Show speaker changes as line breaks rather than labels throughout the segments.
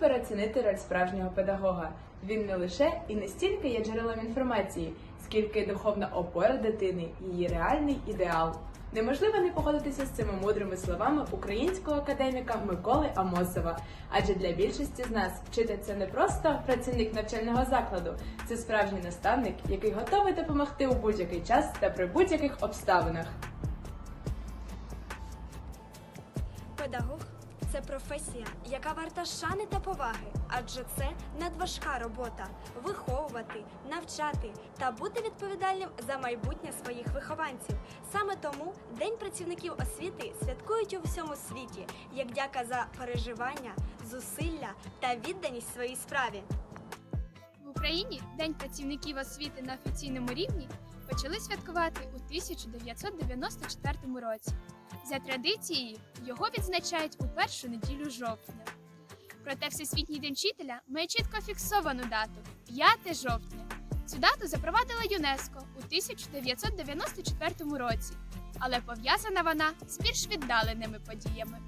переоцінити роль справжнього педагога. Він не лише і не стільки є джерелом інформації, скільки й духовна опора дитини, її реальний ідеал. Неможливо не погодитися з цими мудрими словами українського академіка Миколи Амосова. Адже для більшості з нас вчитель це не просто працівник навчального закладу, це справжній наставник, який готовий допомогти у будь-який час та при будь-яких обставинах.
Педагог це професія, яка варта шани та поваги, адже це надважка робота виховувати, навчати та бути відповідальним за майбутнє своїх вихованців. Саме тому День працівників освіти святкують у всьому світі як дяка за переживання, зусилля та відданість своїй справі.
В Україні День працівників освіти на офіційному рівні почали святкувати у 1994 році. За традицією, його відзначають у першу неділю жовтня. Проте Всесвітній день вчителя має чітко фіксовану дату 5 жовтня. Цю дату запровадила ЮНЕСКО у 1994 році, але пов'язана вона з більш віддаленими подіями.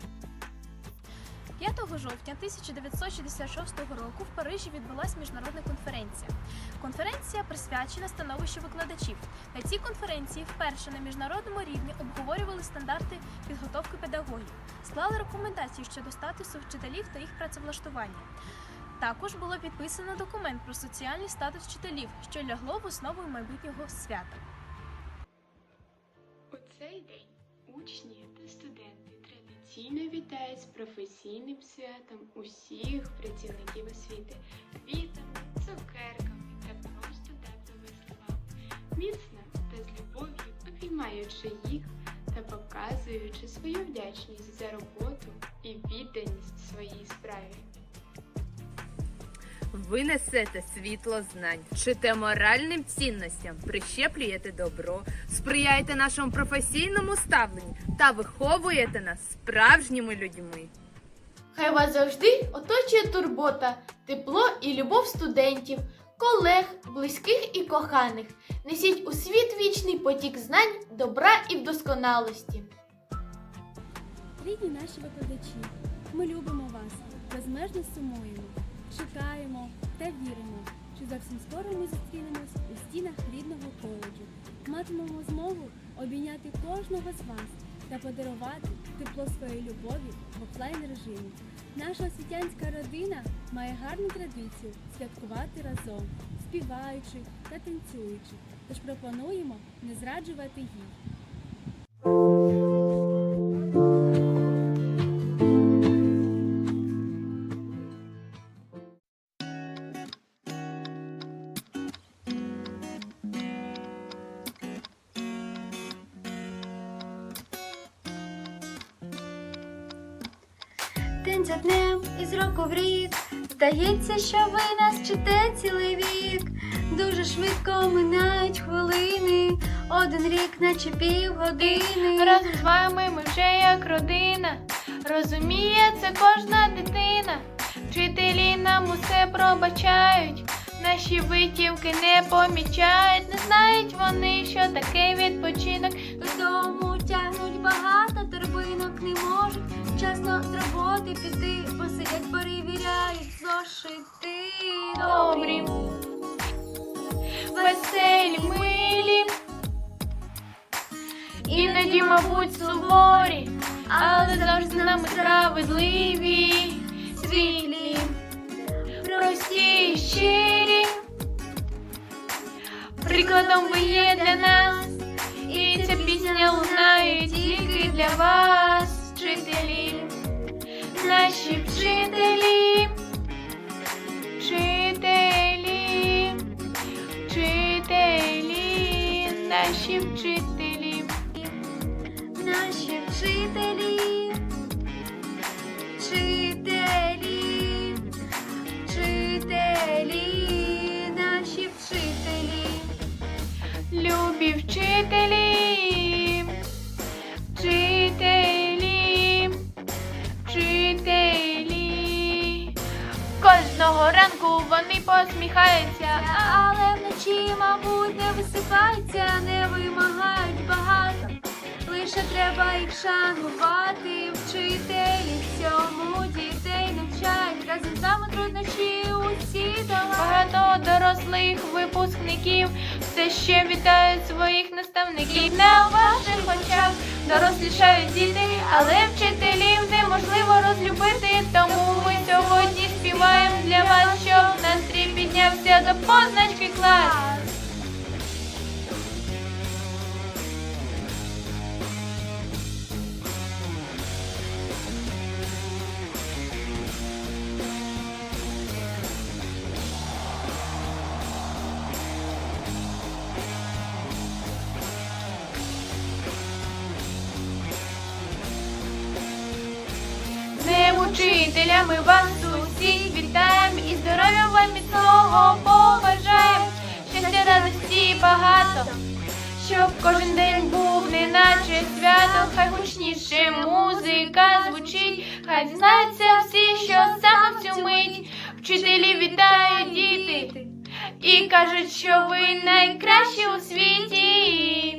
5 жовтня 1966 року в Парижі відбулася міжнародна конференція. Конференція присвячена становищу викладачів. На цій конференції вперше на міжнародному рівні обговорювали стандарти підготовки педагогів, склали рекомендації щодо статусу вчителів та їх працевлаштування. Також було підписано документ про соціальний статус вчителів, що лягло в основу майбутнього свята.
У цей день учні та студенти традиційно вітають з професійним святом усіх працівників освіти квітами, міцно та з любов'ю обіймаючи їх та показуючи свою вдячність за роботу і відданість своїй справі.
Ви несете світло знань, вчите моральним цінностям, прищеплюєте добро, сприяєте нашому професійному ставленню та виховуєте нас справжніми людьми.
Хай вас завжди оточує турбота, тепло і любов студентів, колег, близьких і коханих. Несіть у світ вічний потік знань, добра і вдосконалості.
Рідні наші викладачі, ми любимо вас, безмежно сумуємо, чекаємо та віримо, що зовсім скоро ми зустрінемось у стінах рідного коледжу. Матимемо змогу обійняти кожного з вас та подарувати тепло своєї любові в офлайн режимі. Наша освітянська родина має гарну традицію святкувати разом, співаючи та танцюючи. Тож пропонуємо не зраджувати їй.
День за днем із року в рік. Здається, що ви нас вчите цілий вік. Дуже швидко минають хвилини. Один рік, наче півгодини.
Разом з вами ми вже як родина. Розуміє це кожна дитина. Вчителі нам усе пробачають. Наші витівки не помічають, не знають вони, що таке відпочинок.
Додому тягнуть багато торбинок, не можуть вчасно з роботи піти, бо сидять, перевіряють зошити.
Добрі, веселі, милі. Іноді, мабуть, суворі, але завжди з нами справедливі, світлі, прості і щирі. Прикладом ви є для нас, і ця пісня лунає тільки для вас, вчителі, наші вчителі, вчителі, вчителі, наші вчителі.
Наші вчителі, вчителі, вчителі, наші вчителі.
Любі вчителі, Кожного ранку вони посміхаються,
Але вночі, мабуть, не висипаються, не вимагають багато. Лише треба їх шанувати, вчителі всьому дітей навчають
разом з нами труднощі усі долають. Багато дорослих випускників все ще вітають своїх наставників. На ваших очах дорослішають діти, але вчителів неможливо розлюбити. Тому до позначки клас. З Днем вас вам міцного побажаємо. Щастя радості багато, щоб кожен день був неначе свято, хай гучніше музика звучить, хай дізнаються всі, що саме в цю мить вчителі вітають діти і кажуть, що ви найкращі у світі.